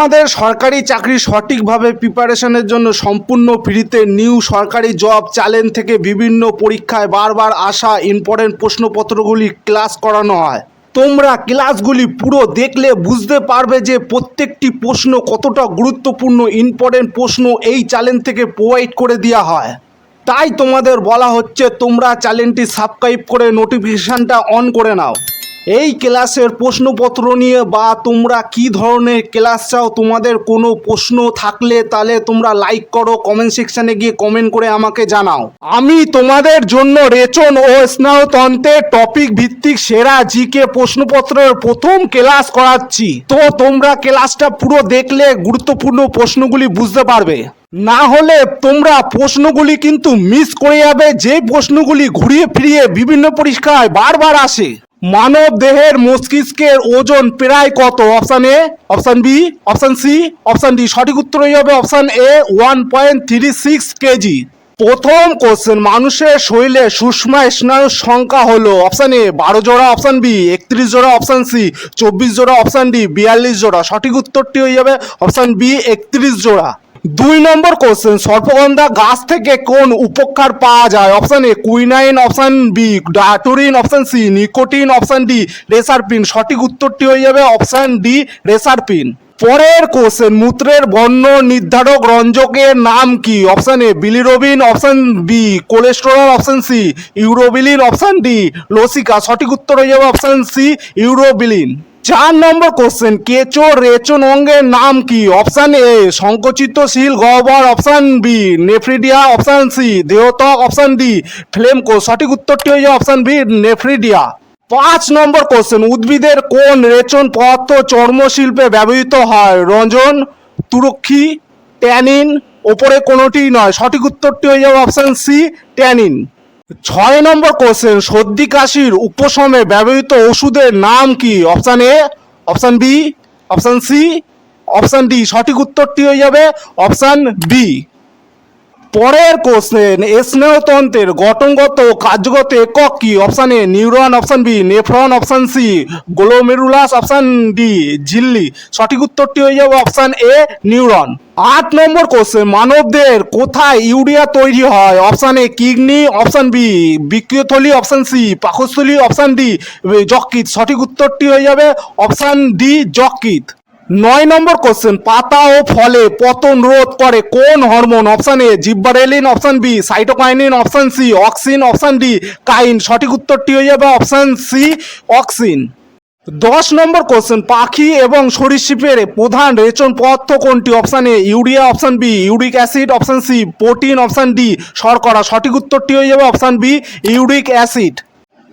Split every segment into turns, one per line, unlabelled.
তোমাদের সরকারি চাকরি সঠিকভাবে প্রিপারেশনের জন্য সম্পূর্ণ ফ্রিতে নিউ সরকারি জব চ্যালেঞ্জ থেকে বিভিন্ন পরীক্ষায় বারবার আসা ইম্পর্টেন্ট প্রশ্নপত্রগুলি ক্লাস করানো হয়। তোমরা ক্লাসগুলি পুরো দেখলে বুঝতে পারবে যে প্রত্যেকটি প্রশ্ন কতটা গুরুত্বপূর্ণ ইম্পর্টেন্ট প্রশ্ন এই চ্যালেঞ্জ থেকে প্রোভাইড করে দেওয়া হয়। তাই তোমাদের বলা হচ্ছে তোমরা চ্যানেলটি সাবস্ক্রাইব করে নোটিফিকেশানটা অন করে নাও। এই ক্লাসের প্রশ্নপত্র নিয়ে বা তোমরা কি ধরনের ক্লাস চাও, তোমাদের কোনো প্রশ্ন থাকলে তাহলে তোমরা লাইক করো কমেন্ট সেকশানে গিয়ে কমেন্ট করে আমাকে জানাও। আমি তোমাদের জন্য রেচন ও স্নায়ুতন্ত্রের টপিক ভিত্তিক সেরা জিকে প্রশ্নপত্রের প্রথম ক্লাস করাচ্ছি। তো তোমরা ক্লাসটা পুরো দেখলে গুরুত্বপূর্ণ প্রশ্নগুলি বুঝতে পারবে। না হলে তোমরা প্রশ্নগুলি কিন্তু মিস করে যাবে যে প্রশ্নগুলি ঘুরিয়ে ফিরিয়ে বিভিন্ন পরীক্ষায় বারবার আসে। মানব দেহের মস্তিষ্কের ওজন প্রায় কত? Option A option B option C option D সঠিক উত্তর হয়ে যাবে option A one point three six kg প্রথম কোশ্চেন মানুষের শরীরে সুষমা স্নায়ুর সংখ্যা হলো অপশান এ বারো জোড়া অপশান বি একত্রিশ জোড়া অপশান সি চব্বিশ জোড়া অপশান ডি বিয়াল্লিশ জোড়া। সঠিক উত্তরটি হয়ে যাবে অপশান বি একত্রিশ জোড়া। দুই নম্বর কোশ্চেন সর্পগন্ধা গাছ থেকে কোন উপকার পাওয়া যায়? Option A quinine option B daturine option C nicotine option D reserpine সঠিক উত্তরটি হয়ে যাবে অপশান ডি রেসারপিন পরের কোশ্চেন মূত্রের বর্ণ নির্ধারক রঞ্জকের নাম কি? Option A bilirubin option B cholesterol option C urobilin option D লসিকা সঠিক উত্তর হয়ে যাবে অপশান সি ইউরোবিলিন চার নম্বর কোশ্চেন কেচো রেচন অঙ্গের নাম কি? অপশান এ সংকোচিতশীল গহ্বর option B nephridia option C দেহতক option D ফ্লেমকো। সঠিক উত্তরটি হয়ে যাবে অপশান বি নেফ্রিডিয়া। পাঁচ নম্বর কোশ্চেন উদ্ভিদের কোন রেচন পদার্থ চর্মশিল্পে ব্যবহৃত হয়? রঞ্জন, তুরক্ষী, ট্যানিন, ওপরে কোনোটি নয়। সঠিক উত্তরটি হয়ে যাবে অপশান সি ট্যানিন। ছয় নম্বর কোশ্চেন সর্দি কাশির উপশমে ব্যবহৃত ওষুধের নাম কি? Option A, option B, option C, option D. সঠিক উত্তরটি হয়ে যাবে অপশান বি পরের কোশ্চেন স্নেহতন্ত্রের গঠনগত কার্যগত একক কি? Option A neuron option B nephron option C glomerulus option D ঝিল্লি সঠিক উত্তরটি হয়ে যাবে অপশান এ নিউরন আট নম্বর কোশ্চেন মানবদের কোথায় ইউরিয়া তৈরি হয়? Option A kidney option B বিক্রিয়থলি option C পাকস্থলী অপশান ডি যকৃত সঠিক উত্তরটি হয়ে যাবে অপশান ডি যকৃত নয় নম্বর কোশ্চেন পাতা ও ফলে পতন রোধ করে কোন hormone option A gibberellin option B cytokinin option C auxin option D কাইন সঠিক উত্তরটি হয়ে যাবে অপশান সি অক্সিন দশ নম্বর কোশ্চেন পাখি এবং সরীসৃপের প্রধান রেচন পদার্থ কোনটি? Option A urea option B uric acid option C protein option D শর্করা। সঠিক উত্তরটি হয়ে যাবে অপশান বি ইউরিক অ্যাসিড।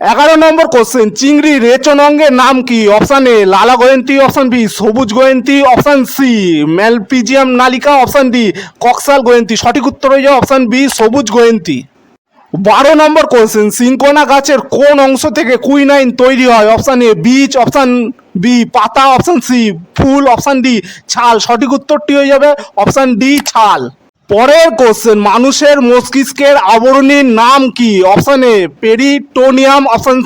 এগারো নম্বর কোশ্চেন চিংড়ি রেচন অঙ্গের নাম কি? অপশান এ লালা গোয়েন্তি অপশান বি সবুজ গোয়েন্তি অপশান সি ম্যালপিজিয়াম নালিকা অপশান ডি কক্সাল গোয়েন্তি। সঠিক উত্তর হয়ে যাবে অপশান বি সবুজ গোয়েন্তি। বারো নম্বর কোশ্চেন সিনকোনা গাছের কোন অংশ থেকে কুইনাইন তৈরি হয়? অপশান এ বীজ অপশান বি পাতা অপশান সি ফুল অপশান ডি ছাল। সঠিক উত্তরটি হয়ে যাবে অপশান ডি ছাল। পরের কোশ্চেন মানুষের মস্তিষ্কের আবরণীর নাম কি? Option A peritoneum option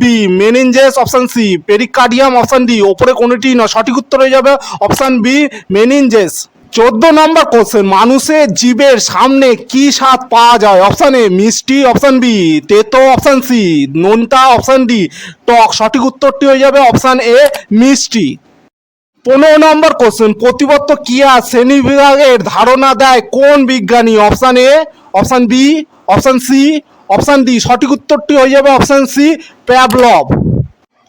B meninges option C pericardium option D ওপরে কোনোটি না সঠিক উত্তর হয়ে যাবে অপশান বি মেনিনজেস চোদ্দ নম্বর কোশ্চেন মানুষের জীবের সামনে কি স্বাদ পাওয়া যায়? অপশান এ মিষ্টি অপশান বি তেতো অপশান সি নোনতা অপশান ডি টক, সঠিক উত্তরটি হয়ে যাবে অপশান এ মিষ্টি। পনেরো নম্বর কোশ্চেন প্রতিবত্ত কিয়া শ্রেণি বিভাগের ধারণা দেয়? কোন বিজ্ঞানী? Option A option B option C option D সঠিক উত্তরটি হয়ে যাবে অপশান সি প্যাবলভ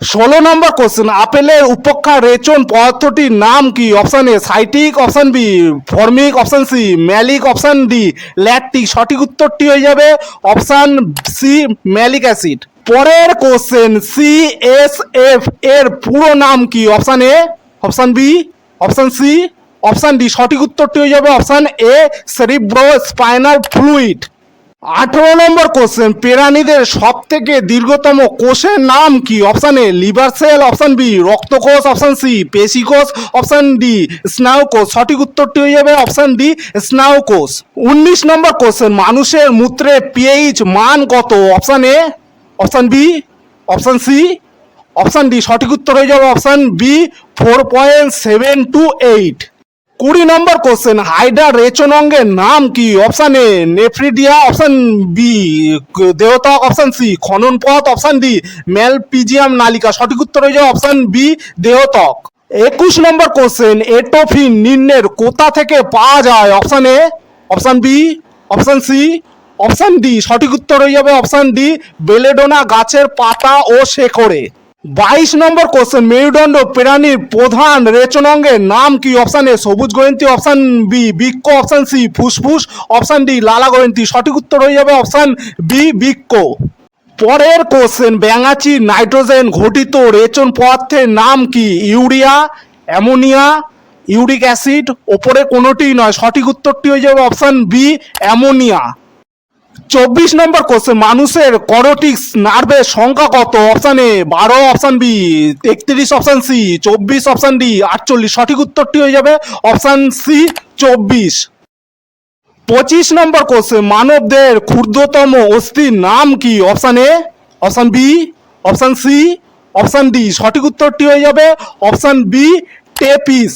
ষোলো নম্বর কোশ্চেন আপেলের উপেক্ষা রেচন পদার্থটির নাম কি? Option A citric option B formic option C malic option D lactic সঠিক উত্তরটি হয়ে যাবে অপশান সি ম্যালিক অ্যাসিড পরের কোশ্চেন সি এস এফ এর পুরো নাম কি? Option A option B option C option D সঠিক উত্তরটি হয়ে যাবে option A cerebrospinal fluid আঠেরো নম্বর কোশ্চেন প্রাণীদের সব থেকে দীর্ঘতম কোষের নাম কি? Option A liver cell option B রক্তকোষ. Option C পেশিকোষ. অপশান ডি স্নায়ুকোষ. সঠিক উত্তরটি হয়ে যাবে অপশান ডি স্নায়ুকোষ। উনিশ নম্বর কোশ্চেন মানুষের মূত্রে পিএইচ মান কত? Option A option B option C option D সঠিক উত্তর হয়ে যাবে option B four point seven two eight কুড়ি নম্বর কোশ্চেন হাইড্রা রেচন অঙ্গের নাম কি? Option A nephridia option B দেহতক option C খনন পথ অপশান ডি ম্যালপিজিয়াম নালিকা। সঠিক উত্তর হয়ে যাবে অপশান বি দেহতক একুশ নম্বর কোশ্চেন এটোফিন নিম্নের কোথা থেকে পাওয়া যায়? Option A option B option C option D সঠিক উত্তর হয়ে যাবে অপশান ডি বেলেডোনা গাছের পাতা ও শেকড়ে বাইশ নম্বর কোশ্চেন মেরুদণ্ড প্রাণীর প্রধান রেচনাঙ্গের নাম কি? অপশান এ সবুজ গ্রন্থি অপশান বি বৃক্ষ অপশান সি ফুসফুস অপশান ডি লালা গ্রন্থি সঠিক উত্তর হয়ে যাবে অপশান বি বৃক্ষ পরের কোশ্চেন ব্যাঙাচি নাইট্রোজেন ঘটিত রেচন পদার্থের নাম কি? ইউরিয়া, অ্যামোনিয়া, ইউরিক অ্যাসিড, ওপরে কোনোটি নয়। সঠিক উত্তরটি হয়ে যাবে অপশান বি অ্যামোনিয়া। চব্বিশ নম্বর কোশ্চেন মানুষের করোটিক্স নার্ভের সংখ্যা কত? অপশান এ বারো অপশান বি তেত্রিশ অপশান সি চব্বিশ অপশান ডি আটচল্লিশ। সঠিক উত্তরটি হয়ে যাবে অপশান সি চব্বিশ। পঁচিশ নম্বর কোশ্চেন মানবদের ক্ষুদ্রতম অস্থির নাম কি? Option A option B option C option D সঠিক উত্তরটি হয়ে যাবে অপশান বি টেপিস